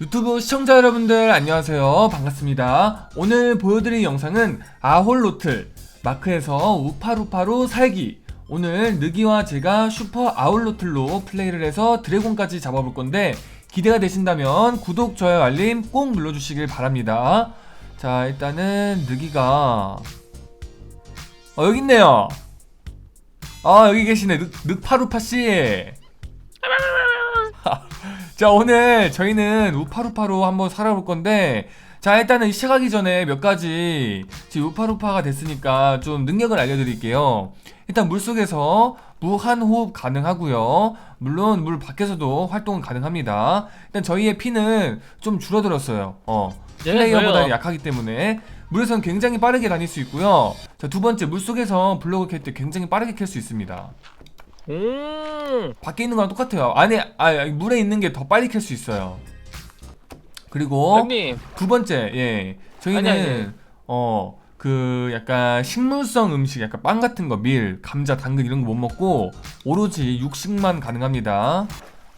유튜브 시청자 여러분들 안녕하세요. 반갑습니다. 오늘 보여드릴 영상은 아홀로틀 마크에서 우파루파로 살기. 오늘 느기와 제가 슈퍼 아홀로틀로 플레이를 해서 드래곤까지 잡아볼 건데 기대가 되신다면 구독, 좋아요, 알림 꼭 눌러주시길 바랍니다. 자 일단은 느기가 어 여기 있네요. 아 여기 계시네. 늑, 늑파루파씨 자 오늘 저희는 우파루파로 한번 살아볼 건데 자 일단은 시작하기 전에 몇 가지 지금 우파루파가 됐으니까 좀 능력을 알려드릴게요. 일단 물속에서 무한 호흡 가능하고요. 물론 물 밖에서도 활동은 가능합니다. 일단 저희의 피는 좀 줄어들었어요. 어 예, 플레이어보다 왜요? 약하기 때문에. 물에서는 굉장히 빠르게 다닐 수 있고요. 자 두 번째 물속에서 블록을 캘 때 굉장히 빠르게 캘 수 있습니다 음. 밖에 있는 거랑 똑같아요. 안에 아 물에 있는 게 더 빨리 캘 수 있어요. 그리고 형님. 두 번째 예 저희는 아니, 아니. 어 그 약간 식물성 음식 약간 빵 같은 거 밀, 감자, 당근 이런 거 못 먹고 오로지 육식만 가능합니다.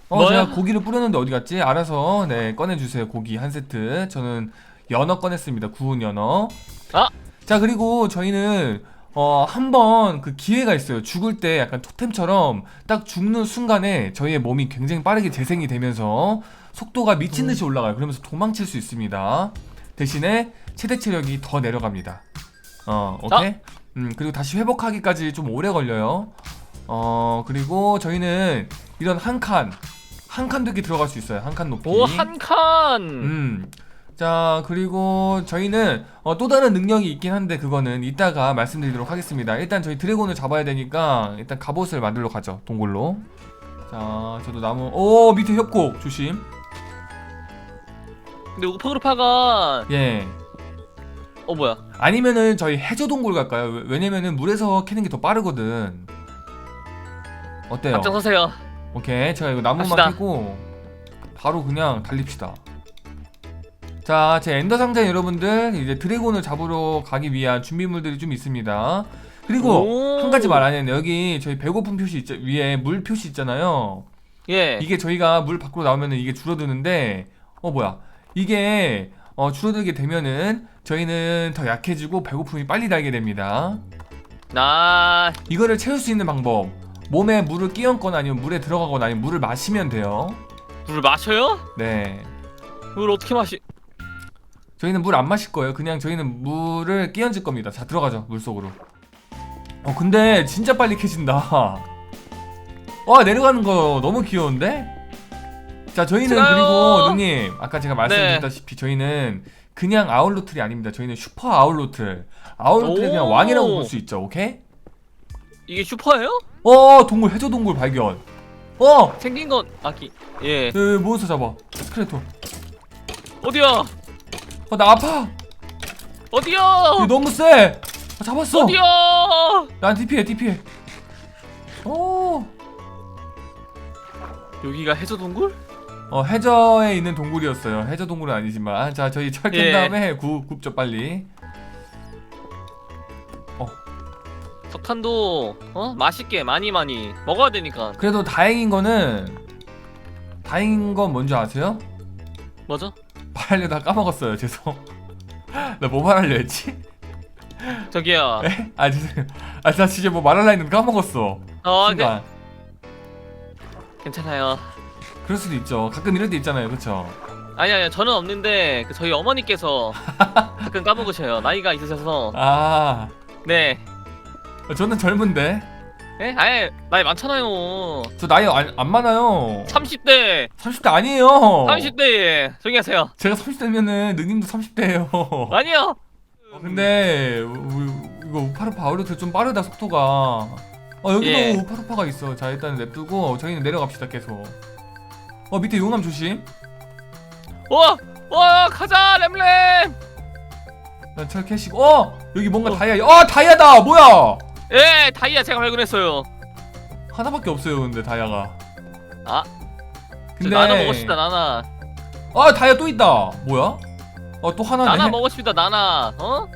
어 뭐야? 제가 고기를 뿌렸는데 어디 갔지? 알아서 네 꺼내 주세요. 고기 한 세트. 저는 연어 꺼냈습니다. 구운 연어. 아. 자 그리고 저희는 어 한번 그 기회가 있어요. 죽을 때 약간 토템처럼 딱 죽는 순간에 저희의 몸이 굉장히 빠르게 재생이 되면서 속도가 미친 듯이 올라가요. 그러면서 도망칠 수 있습니다. 대신에 최대 체력이 더 내려갑니다. 어 오케이. 음 그리고 다시 회복하기까지 좀 오래 걸려요. 어 그리고 저희는 이런 한 칸, 한칸 높이 들어갈 수 있어요. 한 칸 높이. 오, 한 칸. 음. 자, 그리고 저희는 어, 또 다른 능력이 있긴 한데 그거는 이따가 말씀드리도록 하겠습니다. 일단 저희 드래곤을 잡아야 되니까 일단 갑옷을 만들러 가죠. 동굴로. 자, 저도 나무. 오, 밑에 협곡 조심. 근데 우파그루파가 예. 어 뭐야? 아니면은 저희 해저 동굴 갈까요? 왜- 왜냐면은 물에서 캐는 게 더 빠르거든. 어때요? 앞장서세요. 오케이 제가 이거 나무만 갑시다. 캐고 바로 그냥 달립시다 자 제 엔더 상자 여러분들 이제 드래곤을 잡으러 가기 위한 준비물들이 좀 있습니다. 그리고 오. 한 가지 말 안 했네 여기 저희 배고픈 표시 있죠? 위에 물 표시 있잖아요. 예. 이게 저희가 물 밖으로 나오면은 이게 줄어드는데 어 뭐야. 이게 어 줄어들게 되면은 저희는 더 약해지고 배고픔이 빨리 달게 됩니다. 나 이거를 채울 수 있는 방법. 몸에 물을 끼얹거나 아니면 물에 들어가거나 아니면 물을 마시면 돼요. 물을 마셔요? 네. 물 어떻게 마시? 저희는 물 안 마실 거예요. 그냥 저희는 물을 끼얹을 겁니다. 자, 들어가죠. 물 속으로. 어, 근데 진짜 빨리 캐진다. 와, 내려가는 거 너무 귀여운데? 자, 저희는. 그리고 누님, 아까 제가 말씀드렸다시피 저희는 그냥 아울로틀이 아닙니다. 저희는 슈퍼 아울로틀. 아울로틀의 오. 그냥 왕이라고 볼 수 있죠. 오케이? 이게 슈퍼예요? 어, 동굴 해저 동굴 발견. 어, 생긴 건 아기. 예. 네, 몬스터 잡아. 스크레토. 어디야? 어, 나 아파. 어디야? 얘 너무 세. 아, 잡았어. 어디야? 난 DP해, DP해. 오. 여기가 해저 동굴? 어, 해저에 있는 동굴이었어요. 해저 동굴은 아니지만. 자, 저희 철깬 예. 다음에 구, 굽죠, 빨리. 석탄도 어 맛있게 많이 많이 먹어야 되니까. 그래도 다행인 거는, 다행인 건 뭔지 아세요? 뭐죠? 말하려다 까먹었어요. 죄송. 나 뭐 말하려 했지? 저기요. 에? 아, 죄송해요. 아, 나 진짜 뭐 말하려 했는데 까먹었어. 어, 그, 순간. 괜찮아요. 그럴 수도 있죠. 가끔 이럴 때 있잖아요. 그쵸? 아니 아니 저는 없는데 그 저희 어머니께서 가끔 까먹으셔요. 나이가 있으셔서. 아, 네. 저는 젊은데. 예? 아예 나이 많잖아요. 저 나이 안, 안 많아요. 30대, 30대 아니에요. 30대 조용히 하세요. 제가 30대면은 능님도 30대예요. 아니요. 근데 우- 이거 우파루파 아울렛 좀 빠르다 속도가. 어 여기도 예. 우파루파가 있어. 자 일단 냅두고 저희는 내려갑시다 계속. 어 밑에 용암 조심. 와, 와 가자 램램. 나철 캐시고. 어 여기 뭔가 어. 다이아. 어 다이아다. 뭐야? 예, 다이아 제가 발견했어요. 하나밖에 없어요 근데 다이아가. 아, 저 근데 나나 먹었습니다 나나. 아 다이아 또 있다. 뭐야? 어또 하나네. 나나 먹었습니다 나나. 어?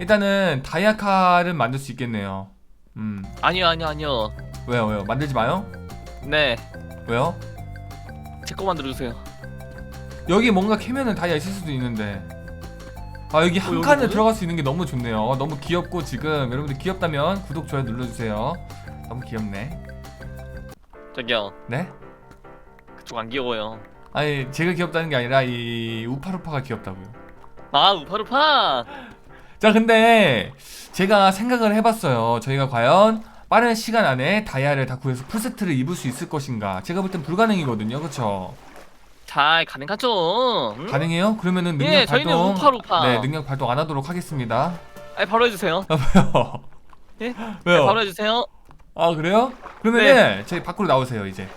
일단은 다이아 칼은 만들 수 있겠네요. 음 아니요 아니요 아니요. 왜요 왜요 만들지 마요. 네, 왜요? 제 거 만들어 주세요. 여기 뭔가 캐면은 다이아 있을 수도 있는데 아 여기 한 어, 여기 칸에? 들어갈 수 있는 게 너무 좋네요. 어, 너무 귀엽고 지금 여러분들 귀엽다면 구독 좋아요 눌러주세요. 너무 귀엽네. 저기요. 네? 그쪽 안 귀여워요. 아니 제가 귀엽다는 게 아니라 이 우파루파가 귀엽다고요. 아 우파루파! 자 근데 제가 생각을 해봤어요. 저희가 과연 빠른 시간 안에 다이아를 다 구해서 풀세트를 입을 수 있을 것인가. 제가 볼 땐 불가능이거든요. 그쵸? 잘 가능하죠? 응? 가능해요? 그러면은 능력 예 저희는 발동. 우파루파. 네 능력 발동 안 하도록 하겠습니다. 아니 바로 해주세요. 왜요? 예? 왜요? 네, 바로 해주세요. 아 그래요? 그러면은 저희 밖으로 나오세요 이제.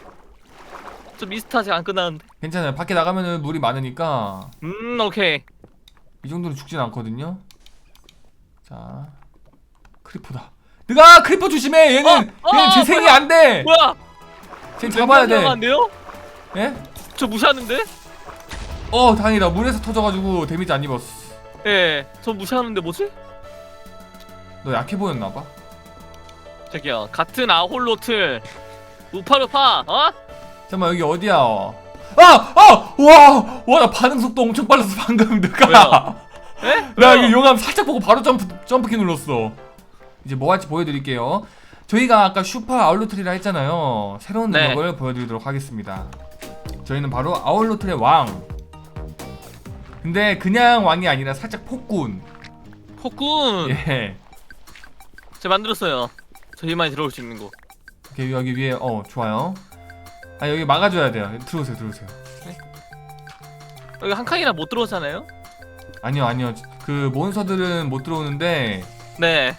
저 미스터 아직 안 끝났는데. 괜찮아요. 밖에 나가면은 물이 많으니까. 음 오케이. 이 정도로 죽진 않거든요. 자 크리퍼다. 느가 크리퍼 조심해! 얘는! 어, 얘는 어, 재생이 뭐야? 안돼! 뭐야? 쟤 잡아야 돼. 안 돼요? 예? 저 무시하는데? 어 다행이다 물에서 터져가지고 데미지 안 입었어 예 저 무시하는데 뭐지? 너 약해 보였나봐 저기요 같은 아홀로 틀 우파루파 어? 잠깐만 여기 어디야 어. 아! 아! 와! 와 나 반응 속도 엄청 빨라서 방금 느가 왜요? 예? 나 왜요? 이거 용암 살짝 보고 바로 점프 점프키 눌렀어. 이제 뭐 할지 보여드릴게요. 저희가 아까 슈퍼 아울로트리라 했잖아요. 새로운 네. 능력을 보여드리도록 하겠습니다. 저희는 바로 아울로트의 왕. 근데 그냥 왕이 아니라 살짝 폭군. 폭군 예. 제가 만들었어요 저희만이 들어올 수 있는 곳 이렇게 여기 위에 어 좋아요. 아 여기 막아줘야 돼요. 들어오세요, 들어오세요. 여기 한 칸이나 못 들어오잖아요? 아니요, 아니요. 그 몬스터들은 못 들어오는데 네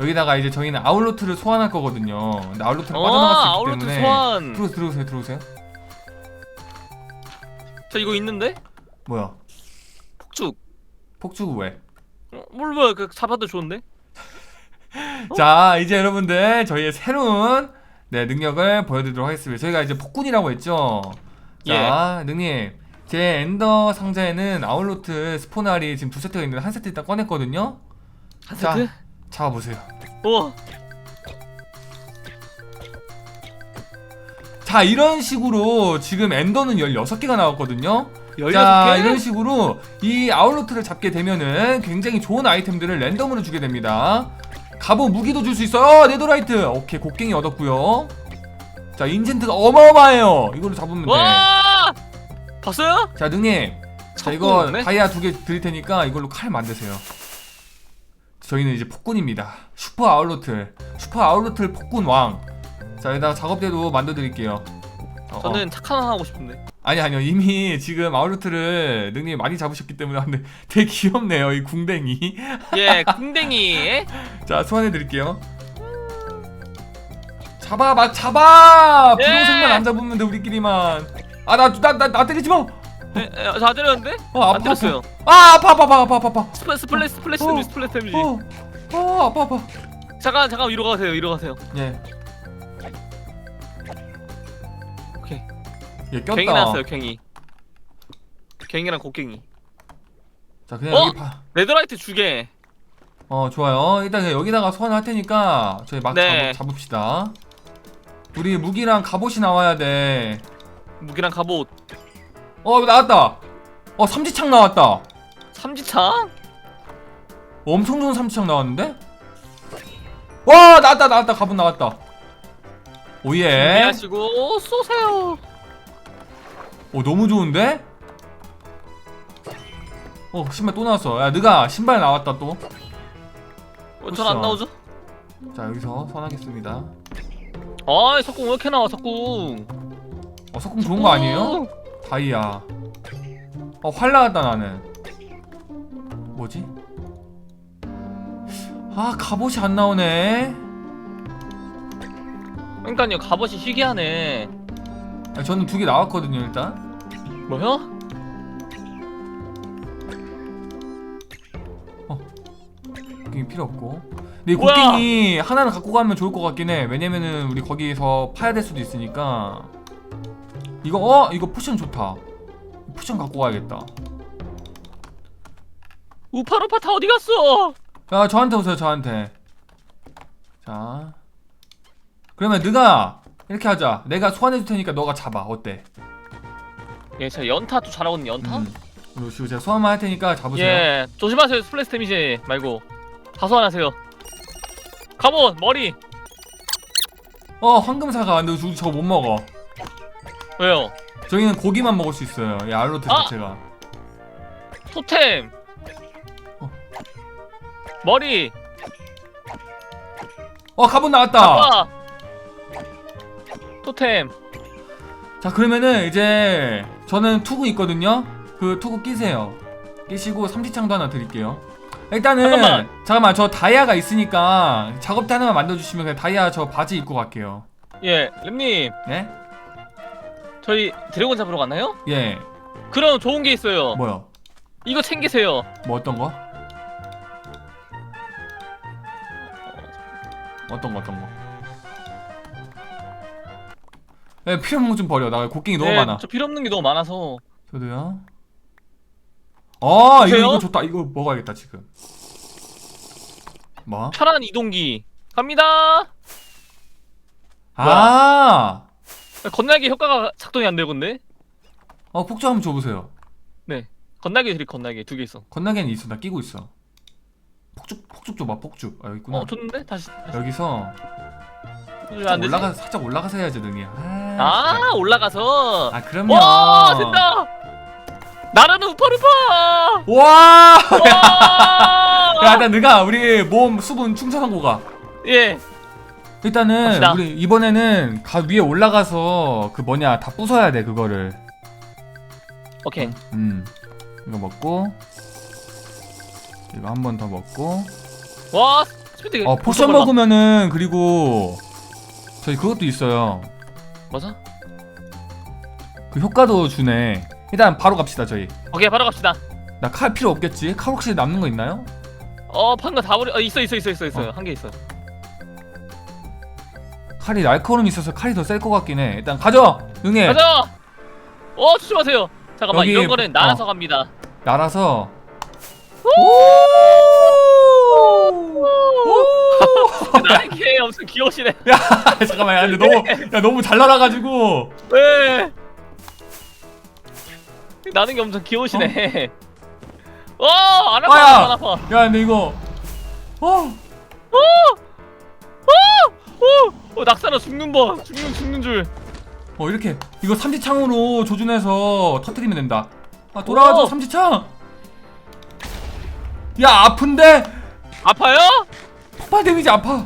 여기다가 이제 저희는 아울로트를 소환할 거거든요. 근데 아울로트를 어, 빠져나갈 수 있기 아울로트 때문에 소환 들어 들어오세요, 들어오세요. 저 이거 있는데? 뭐야? 폭죽 폭죽 왜? 어, 몰라요 그 잡아도 좋은데? 어? 자 이제 여러분들 저희의 새로운 네, 능력을 보여드리도록 하겠습니다 저희가 이제 폭군이라고 했죠 자 능님 제 엔더 상자에는 아울로트 스포날이 지금 두 세트가 있는데 한 세트 일단 꺼냈거든요 한 자. 세트? 잡아보세요 우와 자 이런 식으로 지금 엔더는 16개가 나왔거든요. 16개? 자 이런 식으로 이 아울로트를 잡게 되면은 굉장히 좋은 아이템들을 랜덤으로 주게 됩니다. 갑옷 무기도 줄 수 있어요. 어, 네더라이트. 오케이 곡괭이 얻었고요. 자 인젠트가 어마어마해요. 이걸로 잡으면 와! 봤어요? 돼자 능님 자 이거 네? 다이아 두 개 드릴 테니까 이걸로 칼 만드세요. 저희는 이제 폭군입니다. 슈퍼 아울로트. 슈퍼 아울로트 폭군 왕 자 여기다가 작업대도 만들어 드릴게요. 어, 어. 저는 착한 하고 싶은데. 아니 아니요. 이미 지금 아울루트를 능력이 많이 잡으셨기 때문에 근데 되게 귀엽네요 이 궁뎅이. 예 궁뎅이. 자 소환해 드릴게요. 잡아 막 잡아! 예! 분홍색만 안 잡으면 돼 우리끼리만. 아 나 나 나 나 때리지 마어 예, 예, 잘 때렸는데? 아파 안 때렸어요. 아 아파 아파 아파 아파 아파. 스플, 스플래시 스플래시 어. 스플래시 데미지 어, 어 아파 아파. 잠깐 잠깐 위로 가세요 위로 가세요. 예. 얘 꼈다. 괭이 나왔어요 괭이. 괭이랑 곡괭이. 자 그냥 어? 여기 봐. 레더라이트 주게 어 좋아요. 일단 그냥 여기다가 소환할 테니까 저희 막 네. 잡, 잡읍시다. 우리 무기랑 갑옷이 나와야 돼. 무기랑 갑옷. 어 나왔다. 어 삼지창 나왔다. 삼지창? 엄청 좋은 삼지창 나왔는데? 와 나왔다 나왔다. 가분 나왔다. 오예. 준비하시고 쏘세요 오 너무 좋은데? 어 신발 또 나왔어. 야 느가 신발 나왔다 또. 자 어, 전안 나오죠? 여기서 선하겠습니다. 아이 석궁 왜 이렇게 나와 석궁? 어 석궁 좋은 거 아니에요? 다이아. 어 활 나왔다 나는. 뭐지? 아 갑옷이 안 나오네. 그러니까요 갑옷이 희귀하네 아, 저는 두 개 나왔거든요 일단 뭐요? 곡괭이 필요 없고 근데 이 뭐야? 곡괭이 하나는 갖고 가면 좋을 것 같긴 해 왜냐면은 우리 거기에서 파야 될 수도 있으니까 이거 어? 이거 포션 좋다 포션 갖고 가야겠다 우파루파 다 어디 갔어? 야 저한테 오세요 저한테 자 그러면 느가 이렇게 하자 내가 소환해줄 테니까 너가 잡아 어때 예, 제가 연타 또 잘하거든요. 연타. 음. 그리고 제가 소환만 할 테니까 잡으세요. 예, 조심하세요. 스플래시 데미지 말고 다 소환하세요. 가본 머리. 어 황금사가 근데 저거 못 먹어. 왜요? 저희는 고기만 먹을 수 있어요. 이 알로트 아! 자체가. 토템. 어. 머리. 어 가본 나왔다. 아빠. 토템. 자 그러면은 이제 저는 투구 있거든요. 그 투구 끼세요. 끼시고 삼지창도 하나 드릴게요. 일단은 잠깐만. 잠깐만 저 다이아가 있으니까 작업대 하나만 만들어주시면 그냥 다이아 저 바지 입고 갈게요. 예, 렘님. 예? 저희 드래곤 잡으러 갔나요? 예. 그럼 좋은 게 있어요. 뭐요? 이거 챙기세요. 뭐 어떤 거? 어떤 거 어떤 거? 예, 필요 없는 거 좀 버려. 나 곡괭이 너무 네, 많아. 저 필요 없는 게 너무 많아서. 저도요. 아, 이거, 보세요. 이거 좋다. 이거 먹어야겠다 지금. 뭐? 편한 이동기. 갑니다. 아, 건날개 효과가 작동이 안 되건데? 어 폭주 한번 줘보세요. 네. 건날개 드릴 건날개 두 개 있어. 건나게는 있어. 나 끼고 있어. 폭죽 폭죽 줘봐. 폭죽. 아 여기 있구나. 어, 줬는데? 다시. 여기서 왜안 되지? 올라가 살짝 올라가서 해야지 능이. 아, 아, 올라가서. 아 그럼요. 와, 된다. 나라는 우파루파. 와! 와! 야, 일단 너가 우리 몸 수분 충전하고 가. 예. 일단은 갑시다. 우리 이번에는 가 위에 올라가서 그 뭐냐 다 부숴야 돼 그거를. 오케이. 음. 이거 먹고 이거 한 번 더 먹고. 와, 스피드. 어 포션 먹으면은 그리고 저희 그것도 있어요. 맞아? 그 효과도 주네. 일단 바로 갑시다 저희. 오케이, 바로 갑시다. 나 칼 필요 없겠지? 칼 혹시 남는 거 있나요? 어, 방금 다 버려. 어, 있어, 있어, 있어, 있어, 있어요. 어. 한 개 있어. 칼이 날카로움이 있어서 칼이 더 셀 것 같긴 해. 일단 가져, 응애. 가자. 어, 조심하세요. 잠깐만, 여기- 이런 거는 날아서 어. 갑니다. 날아서. 나에게 엄청 귀여우시네. 야 잠깐만, 야 근데 너무 야 너무 잘 날아가지고. 왜? 나는 게 엄청 귀여우시네. 어, 안 아파, 아야. 안 아파. 야 근데 이거. 어. 오, 어, 낙사나 죽는 법, 죽는 죽는 줄. 어 이렇게 이거 삼지창으로 조준해서 터트리면 된다. 아 돌아가줘 오. 삼지창. 야 아픈데 아파요? 폭발 데미지 아파.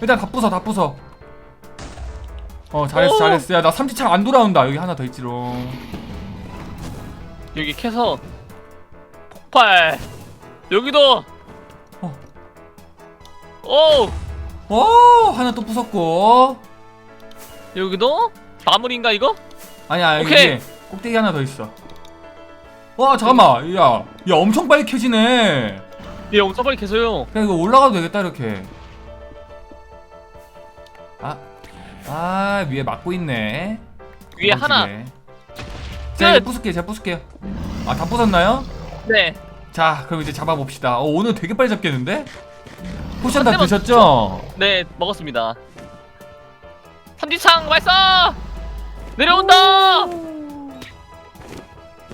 일단 다 부숴 다 부숴. 어 잘했어 오. 잘했어. 야 나 삼지창 안 돌아온다. 여기 하나 더 있지롱. 여기 캐서 폭발. 여기도. 어. 오, 오 하나 또 부쉈고. 여기도 마무리인가 이거? 아니야 여기 오케이. 꼭대기 하나 더 있어. 와 잠깐만 야, 야 엄청 빨리 켜지네. 예, 엄청 빨리 캐서요. 그냥 이거 올라가도 되겠다 이렇게. 아, 아 위에 막고 있네. 위에 하나. 제가 끝. 부술게요. 제가 부술게요. 아다 부쉈나요? 네. 자 그럼 이제 잡아봅시다. 어, 오늘 되게 빨리 잡겠는데? 포션 다 한 대만 드셨죠? 네, 먹었습니다. 삼지창 발사! 내려온다!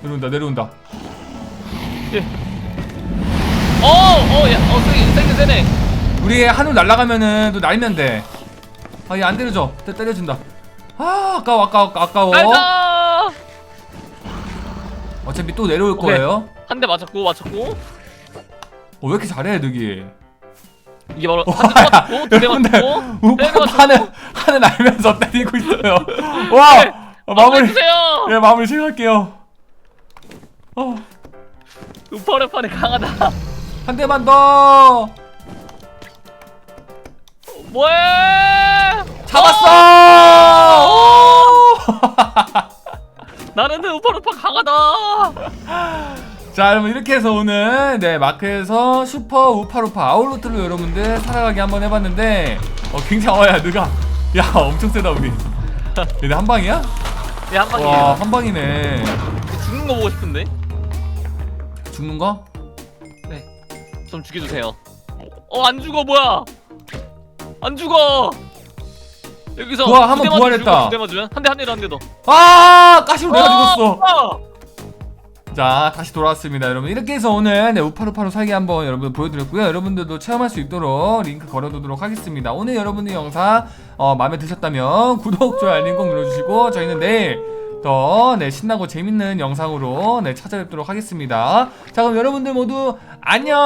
내려온다 내려온다. 어, 어, 야, 어, 세게, 세게, 세네. 우리 하늘 날아가면은 또 날면 돼. 아 얘 안 때려줘. 때, 때려준다. 아 아까워 아까워 아까워. 발사! 어차피 또 내려올 오케이. 거예요. 한 대 맞췄고, 맞췄고. 어, 왜 이렇게 잘해 늑이? 이게 바로 한대 맞췄고, 두 대 여러분들 맞췄고. 우파 네, 맞췄고. 하늘 하늘 날면서 때리고 있어요. 와 네, 어, 마무리 주세요. 예 마무리 시작할게요. 어한 우파르판에 강하다. 대만 더 뭐해? 잡았어. 오! 나는 우파르판 강하다. 자 여러분 이렇게 해서 오늘 네 마크에서 슈퍼 우파루파 아울루트로 여러분들 살아가기 한번 해봤는데 어 굉장히 어야 누가 야 엄청 세다 우리 얘네 한 방이야? 예, 한와 방이에요. 한 방이네 죽는 거 보고 싶은데. 죽는 거? 좀 죽여주세요. 어, 안 죽어, 뭐야? 안 죽어! 여기서 부활, 한번 두 대만 부활했다. 죽이고 두 대만 주면 한 대 한 대로 한 대도. 아 가시로 내가 죽었어 어! 자 다시 돌아왔습니다 여러분 이렇게 해서 오늘 네, 우파루파루 살기 한번 여러분 보여드렸고요 여러분들도 체험할 수 있도록 링크 걸어두도록 하겠습니다 오늘 여러분의 영상 어, 마음에 드셨다면 구독 좋아요 알림 꼭 눌러주시고 저희는 내일 더 네, 신나고 재밌는 영상으로 네, 찾아뵙도록 하겠습니다. 자 그럼 여러분들 모두 안녕!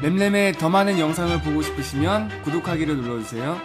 램램의 더 많은 영상을 보고 싶으시면 구독하기를 눌러주세요